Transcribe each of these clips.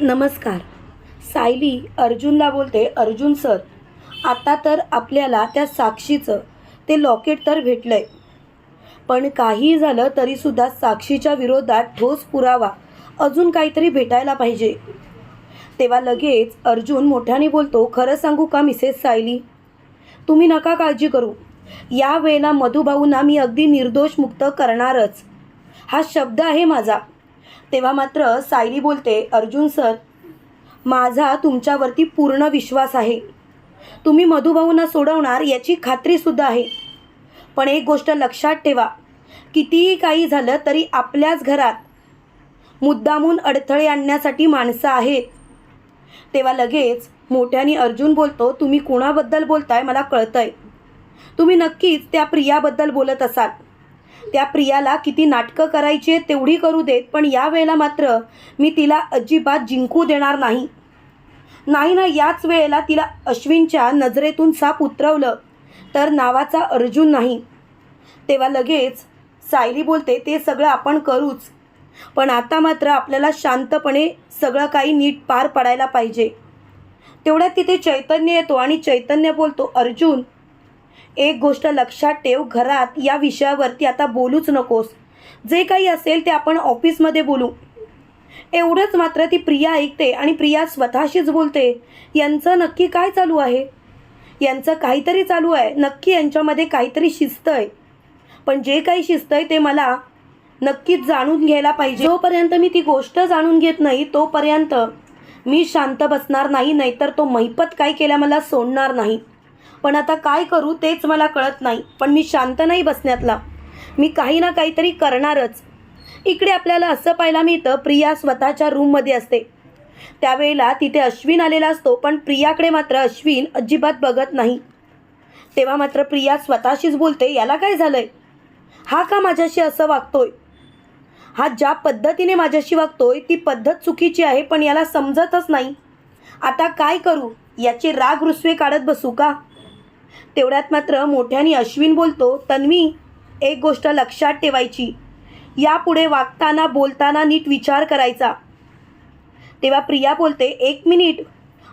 नमस्कार. सायली अर्जुनला बोलते अर्जुन सर आता तर आपल्याला त्या साक्षीचं ते लॉकेट तर भेटलं आहे पण काहीही झालं तरीसुद्धा साक्षीच्या विरोधात ठोस पुरावा अजून काहीतरी भेटायला पाहिजे. तेव्हा लगेच अर्जुन मोठ्याने बोलतो खरं सांगू का मिसेस सायली? तुम्ही नका काळजी करू. या वेळेला मधुभाऊंना मी अगदी निर्दोष मुक्त करणारच. हा शब्द आहे माझा. तेव्हा मात्र सायली बोलते अर्जुन सर माझा तुमच्यावरती पूर्ण विश्वास आहे. तुम्ही मधुभाऊंना सोडवणार याची खात्रीसुद्धा आहे. पण एक गोष्ट लक्षात ठेवा कितीही काही झालं तरी आपल्याच घरात मुद्दामून अडथळे आणण्यासाठी माणसं आहेत. तेव्हा लगेच मोठ्याने अर्जुन बोलतो तुम्ही कुणाबद्दल बोलताय? मला कळतंय. तुम्ही नक्कीच त्या प्रियाबद्दल बोलत असाल. त्या प्रियाला किती नाटकं करायची तेवढी करू देत पण या वेळेला मात्र मी तिला अजिबात जिंकू देणार नाही. नाही ना याच वेळेला तिला अश्विनच्या नजरेतून साप उतरवलं तर नावाचा अर्जुन नाही. तेव्हा लगेच सायली बोलते ते सगळं आपण करूच. पण आता मात्र आपल्याला शांतपणे सगळं काही नीट पार पडायला पाहिजे. तेवढ्यात तिथे चैतन्य येतो आणि चैतन्य बोलतो अर्जुन एक गोष्ट लक्षात ठेव घरात या विषयावरती आता बोलूच नकोस. जे काही असेल ते आपण ऑफिसमध्ये बोलू. एवढंच मात्र ती प्रिया ऐकते आणि प्रिया स्वतःशीच बोलते यांचं नक्की काय चालू आहे? यांचं काहीतरी चालू आहे. नक्की यांच्यामध्ये काहीतरी शिस्त आहे पण जे काही शिस्त आहे ते मला नक्कीच जाणून घ्यायला पाहिजे. जोपर्यंत मी ती गोष्ट जाणून घेत नाही तोपर्यंत मी शांत बसणार नाही नाहीतर तो महिपत काय केल्या मला सोडणार नाही. पण आता काय करू तेच मला कळत नाही. पण मी शांत नाही बसण्यातला. मी काही ना काहीतरी करणारच. इकडे आपल्याला असं पाहायला मिळतं प्रिया स्वतःच्या रूममध्ये असते. त्यावेळेला तिथे अश्विन आलेला असतो पण प्रियाकडे मात्र अश्विन अजिबात बघत नाही. तेव्हा मात्र प्रिया स्वतःशीच बोलते याला काय झालंय? हा का माझ्याशी असं वागतोय? हा ज्या पद्धतीने माझ्याशी वागतोय ती पद्धत चुकीची आहे पण याला समजतच नाही. आता काय करू? याची राग रुसवे काढत बसू का? तेवढ्यात मात्र मोठ्याने अश्विन बोलतो तन्वी एक गोष्ट लक्षात ठेवायची. यापुढे वागताना बोलताना नीट विचार करायचा. तेव्हा प्रिया बोलते एक मिनिट.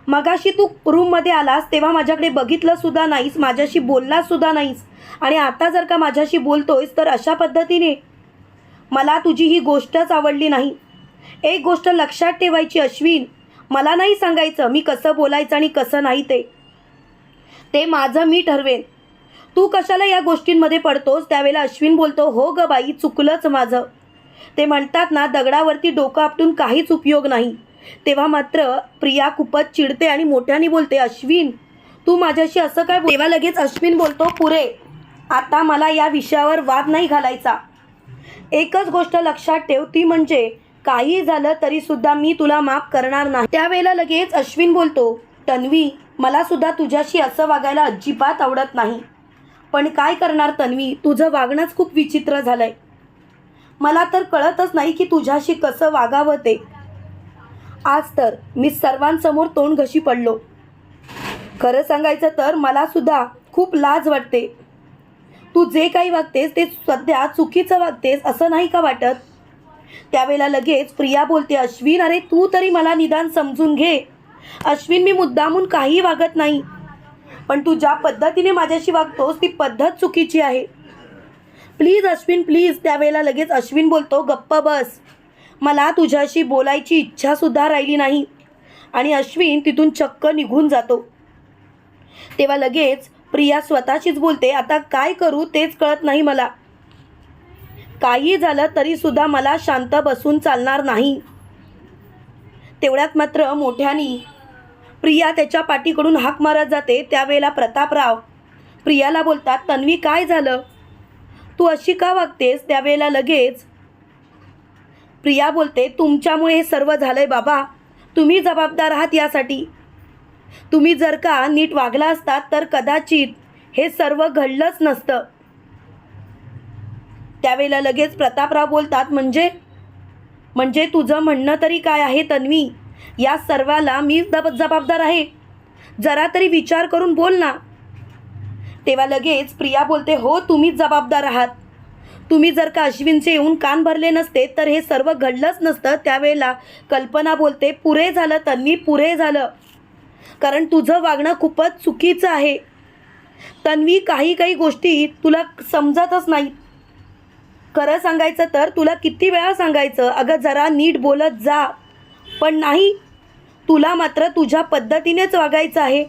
मगाशी तू रूममध्ये आलास तेव्हा माझ्याकडे बघितलंसुद्धा नाहीस माझ्याशी बोललासुद्धा नाहीस. आणि आता जर का माझ्याशी बोलतोयस तर अशा पद्धतीने मला तुझी ही गोष्टच आवडली नाही. एक गोष्ट लक्षात ठेवायची अश्विन. मला नाही सांगायचं मी कसं बोलायचं आणि कसं नाही ते. ते माझं मी ठरवेन. तू कशाला या गोष्टींमध्ये पडतोस? त्यावेळेला अश्विन बोलतो हो ग बाई चुकलंच माझं. ते म्हणतात ना दगडावरती डोकं आपटून काहीच उपयोग नाही. तेव्हा मात्र प्रिया खूपच चिडते आणि मोठ्याने बोलते अश्विन तू माझ्याशी असं काय तेव्हा लगेच अश्विन बोलतो पुरे आता मला या विषयावर वाद नाही घालायचा. एकच गोष्ट लक्षात ठेव ती म्हणजे काही झालं तरी सुद्धा मी तुला माफ करणार नाही. त्यावेळेला लगेच अश्विन बोलतो तन्वी मला सुद्धा तुझ्याशी असं वागायला अजिबात आवडत नाही. पण काय करणार तन्वी? तुझं वागणंच खूप विचित्र झालंय. मला तर कळतच नाही की तुझ्याशी कसं वागावं ते. आज तर मी सर्वांसमोर तोंड घशी पडलो. खरं सांगायचं तर मला सुद्धा खूप लाज वाटते. तू जे काही वागतेस ते सध्या चुकीचं वागतेस असं नाही का वाटत? त्यावेळेला लगेच प्रिया बोलते अश्विन अरे तू तरी मला निदान समजून घे. अश्विन मी मुद्दामून काही वागत नाही. पण तू ज्या पद्धतीने माझ्याशी वागतोस ती पद्धत चुकीची आहे. Please Ashwin please. त्यावेळेला लगेच अश्विन बोलतो गप्प बस. मला तुझ्याशी बोलायची इच्छासुद्धा राहिली नाही. आणि अश्विन तिथून चक्क निघून जातो. तेव्हा लगेच प्रिया स्वतःशीच बोलते आता काय करू तेच कळत नाही मला. काही झालं तरीसुद्धा मला शांत बसून चालणार नाही. तेवढ्यात मात्र मोठ्यानी प्रिया त्याच्या पाठीकडून हाक मारत जाते त्यावेळेला प्रतापराव. प्रियाला बोलतात तन्वी काय झालं? तू अशी का वागतेस? त्यावेळेला लगेच. प्रिया बोलते तुमच्यामुळे हे सर्व झालंय बाबा. तुम्ही जबाबदार आहात यासाठी. तुम्ही जर का नीट वागला असतात तर कदाचित हे सर्व घडलंच नसतं. त्यावेळेला लगेच प्रतापराव बोलतात म्हणजे? म्हणजे तुझं म्हणणं तरी काय आहे तन्वी? या सर्वाला मी जब जबाबदार आहे. जरा तरी विचार करून बोल ना. तेव्हा लगेच प्रिया बोलते हो तुम्हीच जबाबदार आहात. तुम्ही जर का अश्विनचे येऊन कान भरले नसते तर हे सर्व घडलंच नसतं. त्यावेळेला कल्पना बोलते पुरे झालं तन्वी पुरे झालं. कारण तुझं वागणं खूपच चुकीचं आहे. तन्वी काही काही गोष्टी तुला समजतच नाही. खरं सांगायचं तर तुला किती वेळा सांगायचं अगं जरा नीट बोलत जा. पण नाही तुला मात्र तुझ्या पद्धतीनेच वागायचं आहे.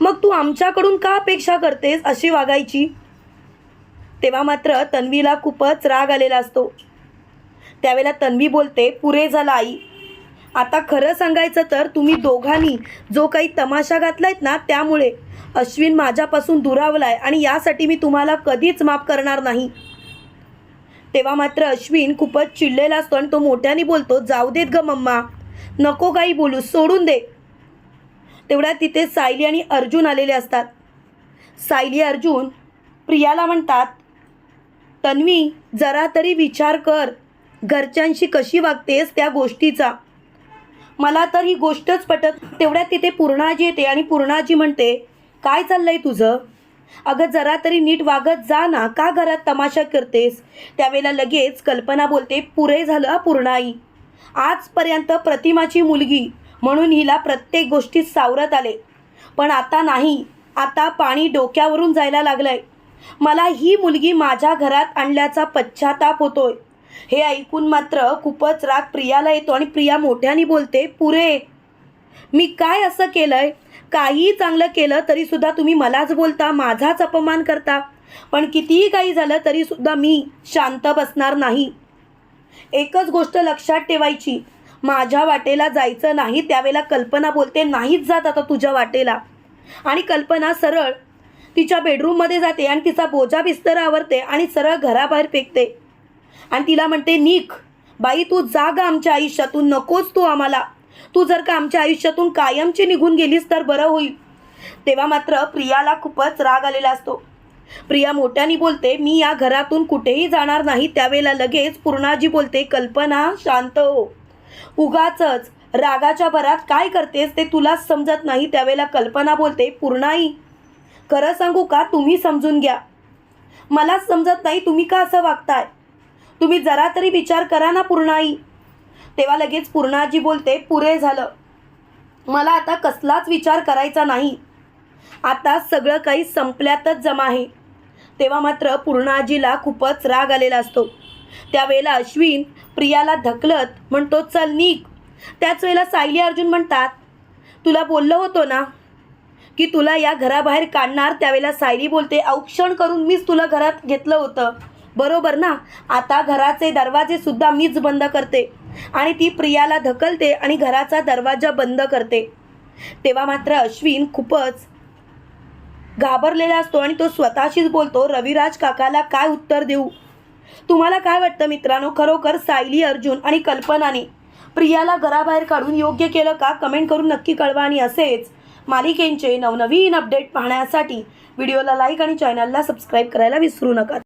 मग तू आमच्याकडून का अपेक्षा करतेस अशी वागायची? तेव्हा मात्र तन्वीला खूपच राग आलेला असतो. त्यावेळेला तन्वी बोलते पुरे झाला आई. आता खरं सांगायचं तर तुम्ही दोघांनी जो काही तमाशा घातलायत ना त्यामुळे अश्विन माझ्यापासून दुरावलाय आणि यासाठी मी तुम्हाला कधीच माफ करणार नाही. तेव्हा मात्र अश्विन खूपच चिडलेला असतो आणि तो मोठ्याने बोलतो जाऊ देत ग मम्मा. नको काही बोलू सोडून दे. तेवढ्या तिथे सायली आणि अर्जुन आलेले असतात. सायली अर्जुन प्रियाला म्हणतात तन्वी जरा तरी विचार कर. घरच्यांशी कशी वागतेस त्या गोष्टीचा. मला तर ही गोष्टच पटत तेवढ्यात तिथे पूर्णाजी येते आणि पूर्णाजी म्हणते काय चाललंय तुझं? अगं जरा तरी नीट वागत जा ना. का घरात तमाशा करतेस? त्यावेळेला लगेच कल्पना बोलते पुरे झालं पूर्णाई. आजपर्यंत प्रतिमाची मुलगी म्हणून हिला प्रत्येक गोष्टीत सावरत आले. पण आता नाही. आता पाणी डोक्यावरून जायला लागलंय. मला ही मुलगी माझ्या घरात आणल्याचा पश्चाताप होतोय. हे ऐकून मात्र खूपच राग प्रियाला येतो आणि प्रिया मोठ्याने बोलते पुरे मी काय असं केलंय? काहीही चांगलं केलं तरी सुद्धा तुम्ही मलाच बोलता माझाच अपमान करता. पण कितीही काही झालं तरी सुद्धा मी शांत बसणार नाही. एकच गोष्ट लक्षात ठेवायची. माझ्या वाटेला जायचं नाही त्यावेळेला कल्पना बोलते नाहीच जात आता तुझ्या वाटेला. आणि कल्पना सरळ तिच्या बेडरूममध्ये जाते आणि तिचा बोजा बिस्तर आवरते आणि सरळ घराबाहेर फेकते. आणि तिला म्हणते निक बाई तू जाग आमच्या आयुष्यातून नकोच तू आम्हाला. तू जर का आमच्या आयुष्यातून कायमची निघून गेलीस तर बरं होईल. तेव्हा मात्र प्रियाला खूपच राग आलेला असतो. प्रिया मोठ्याने बोलते मी या घरातून कुठेही जाणार नाही. त्यावेळेला लगेच पूर्णाजी बोलते कल्पना शांत हो. उगाचच रागाच्या भरात काय करतेस ते तुलाच समजत नाही. त्यावेळेला कल्पना बोलते पूर्णाई खरं सांगू का? तुम्ही समजून घ्या. मलाच समजत नाही तुम्ही का असं वागताय? तुम्ही जरा तरी विचार करा ना पूर्णाई. तेव्हा लगेच पूर्णाजी बोलते पुरे झालं. मला आता कसलाच विचार करायचा नाही. आता सगळं काही संपल्यातच जमा आहे. तेव्हा मात्र पूर्णाजीला खूपच राग आलेला असतो. त्यावेळेला अश्विन प्रियाला धकलत म्हणतो चल निक त्याच वेळेला सायली अर्जुन म्हणतात तुला बोललो होतो ना की तुला या घराबाहेर काढणार? त्यावेळेला सायली बोलते औक्षण करून मीच तुला घरात घेतलं होतं. बरोबर ना आता घराचे दरवाजे सुद्धा मीच बंद करते. आणि ती प्रियाला धकलते आणि घराचा दरवाजा बंद करते. तेव्हा मात्र अश्विन खूपच घाबरलेला असतो आणि तो स्वतःशीच बोलतो रविराज काकाला काय उत्तर देऊ? तुम्हाला काय वाटतं मित्रांनो? खरोखर सायली अर्जुन आणि कल्पनाने प्रियाला घराबाहेर काढून योग्य केलं का? कमेंट करून नक्की कळवा आणि असेच मालिकेंचे नवनवीन अपडेट पाहण्यासाठी व्हिडिओला लाईक आणि चॅनलला सबस्क्राईब करायला विसरू नका.